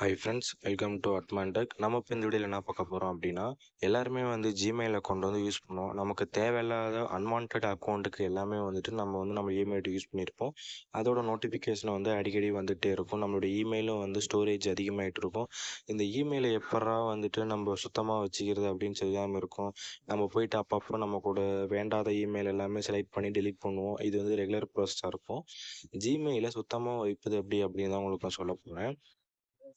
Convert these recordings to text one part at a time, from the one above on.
High friends welcome to அட்மான்டெக் நம்ம இப்போ இந்த வீடியோவில் என்ன பார்க்க போகிறோம் அப்படின்னா எல்லாருமே வந்து ஜிமெயில் அக்கௌண்ட் வந்து யூஸ் பண்ணுவோம் நமக்கு தேவையில்லாத அன்வான்ட் அக்கௌண்ட்டுக்கு எல்லாமே வந்துட்டு நம்ம வந்து நம்ம இமெயில் யூஸ் பண்ணியிருப்போம் அதோட நோட்டிஃபிகேஷன் வந்து அடிக்கடி வந்துகிட்டே இருக்கும். நம்மளோட இமெயிலும் வந்து ஸ்டோரேஜ் அதிகமாகிட்டு இருக்கும். இந்த இமெயிலை எப்படா வந்துட்டு நம்ம சுத்தமாக வச்சுக்கிறது அப்படின்னு தெரியாமல் இருக்கும். நம்ம போயிட்டு அப்பப்போ நம்ம கூட வேண்டாத இமெயில் எல்லாமே செலக்ட் பண்ணி டெலீட் பண்ணுவோம். இது வந்து ரெகுலர் ப்ராசஸாக இருக்கும். ஜிமெயிலை சுத்தமாக வைப்பது எப்படி அப்படின்னு தான் உங்களுக்கு நான் சொல்ல போகிறேன்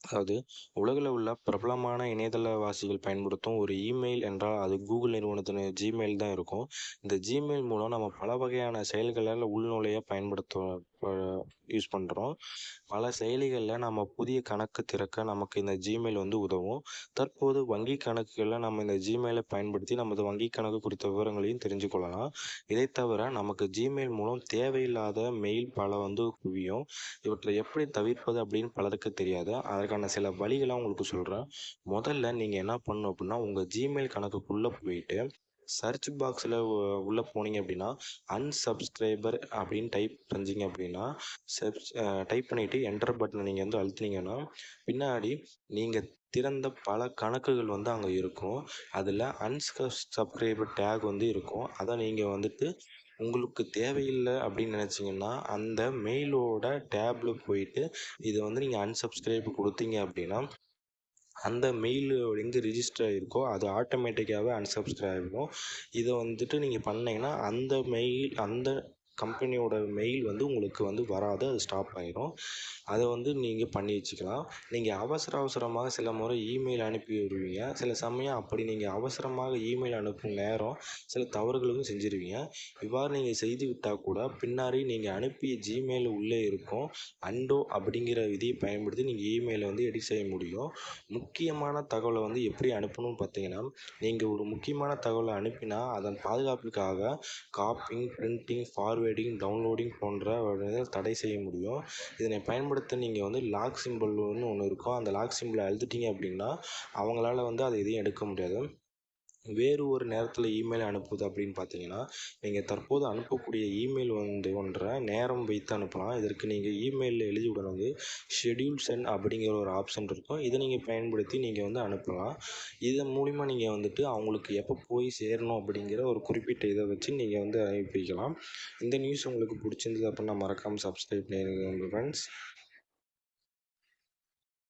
அதாவது உலகில் உள்ள பிரபலமான இணையதளவாசிகள் பயன்படுத்தும் ஒரு இமெயில் என்றால் அது கூகுள் நிறுவனத்தின் ஜிமெயில் தான் இருக்கும். இந்த ஜிமெயில் மூலம் நம்ம பல வகையான செயல்களால் உள்நுழைய பயன்படுத்த யூஸ் பண்ணுறோம் பல செயலிகளில் நம்ம புதிய கணக்கு திறக்க நமக்கு இந்த ஜிமெயில் வந்து உதவும். தற்போது வங்கி கணக்குகளில் நம்ம இந்த ஜிமெயிலை பயன்படுத்தி நமது வங்கி கணக்கு குறித்த விவரங்களையும் தெரிஞ்சு கொள்ளலாம். இதை தவிர நமக்கு ஜிமெயில் மூலம் தேவையில்லாத மெயில் பல வந்து குவியும். இவற்றை எப்படி தவிர்ப்பது அப்படின்னு பலருக்கு தெரியாது. அதற்கான சில வழிகளை உங்களுக்கு சொல்கிறேன் முதல்ல நீங்கள் என்ன பண்ணணும் அப்படின்னா உங்கள் ஜிமெயில் கணக்குக்குள்ளே போயிட்டு சர்ச் பாக்ஸில் உள்ளே போனீங்க அப்படின்னா அன்சப்ஸ்கிரைபர் அப்படின்னு டைப் செஞ்சீங்க அப்படின்னா சப்ஸ் டைப் பண்ணிவிட்டு என்டர் பட்டனை நீங்கள் வந்து அழுத்துனீங்கன்னா பின்னாடி நீங்கள் திறந்த பல கணக்குகள் வந்து அங்கே இருக்கும். அதில் அன்சப்ஸ்கிரைபர் டேக் வந்து இருக்கும். அதை நீங்கள் வந்துட்டு உங்களுக்கு தேவையில்லை அப்படின்னு நினச்சிங்கன்னா அந்த மெயிலோட டேப்பில் போயிட்டு இதை வந்து நீங்கள் அன்சப்ஸ்கிரைப் கொடுத்தீங்க அப்படின்னா அந்த மெயில் எங்கே ரிஜிஸ்டர் ஆகிருக்கோ அது ஆட்டோமேட்டிக்காகவே அன்சப்ஸ்கிரைப் ஆகிடும் இதை வந்துட்டு நீங்கள் பண்ணிங்கன்னா அந்த மெயில் அந்த கம்பெனியோட மெயில் வந்து உங்களுக்கு வந்து வராது அது ஸ்டாப் ஆகிரும் அதை வந்து நீங்கள் பண்ணி வச்சுக்கலாம். நீங்கள் அவசர அவசரமாக சில முறை இமெயில் அனுப்பி விடுவீங்க சில சமயம் அப்படி நீங்கள் அவசரமாக இமெயில் அனுப்பும் நேரம் சில தவறுகளுக்கும் செஞ்சுருவீங்க. இவ்வாறு நீங்கள் செய்து விட்டால் கூட பின்னாடி நீங்கள் அனுப்பிய ஜிமெயில் உள்ளே இருக்கும். அண்டோ அப்படிங்கிற விதியை பயன்படுத்தி நீங்கள் இமெயிலை வந்து எடிட் செய்ய முடியும். முக்கியமான தகவலை வந்து எப்படி அனுப்பணும்னு பார்த்தீங்கன்னா நீங்கள் ஒரு முக்கியமான தகவலை அனுப்பினா அதன் பாதுகாப்புக்காக காப்பிங் பிரிண்டிங் ஃபார்வேர்டிங் டவுன்லோடிங் போன்ற தடை செய்ய முடியும். இதனை பயன்படுத்த நீங்கள் வந்து லாக் சிம்பிள்னு ஒன்று இருக்கும். அந்த லாக் சிம்பிளை அழுத்திட்டீங்க அப்படின்னா அவங்களால வந்து அதை எதையும் எடுக்க முடியாது. வேறு ஒரு நேரத்தில் இமெயில் அனுப்புவது அப்படின்னு பார்த்தீங்கன்னா நீங்கள் தற்போது அனுப்பக்கூடிய இமெயில் வந்து ஒன்றை நேரம் வைத்து அனுப்பலாம். இதற்கு நீங்கள் இமெயிலில் எழுதி விடணும் வந்து ஷெட்யூல் சென்ட் அப்படிங்கிற ஒரு ஆப்ஷன் இருக்கும். இதை நீங்கள் பயன்படுத்தி நீங்கள் வந்து அனுப்பலாம். இதன் மூலிமா நீங்கள் வந்துட்டு அவங்களுக்கு எப்போ போய் சேரணும் அப்படிங்கிற ஒரு குறிப்பிட்ட இதை வச்சு நீங்கள் வந்து அனுப்பிக்கலாம் இந்த நியூஸ் உங்களுக்கு பிடிச்சிருந்தது அப்படின்னா மறக்காமல் சப்ஸ்கிரைப் பண்ணிடுங்க உங்கள் ஃப்ரெண்ட்ஸ்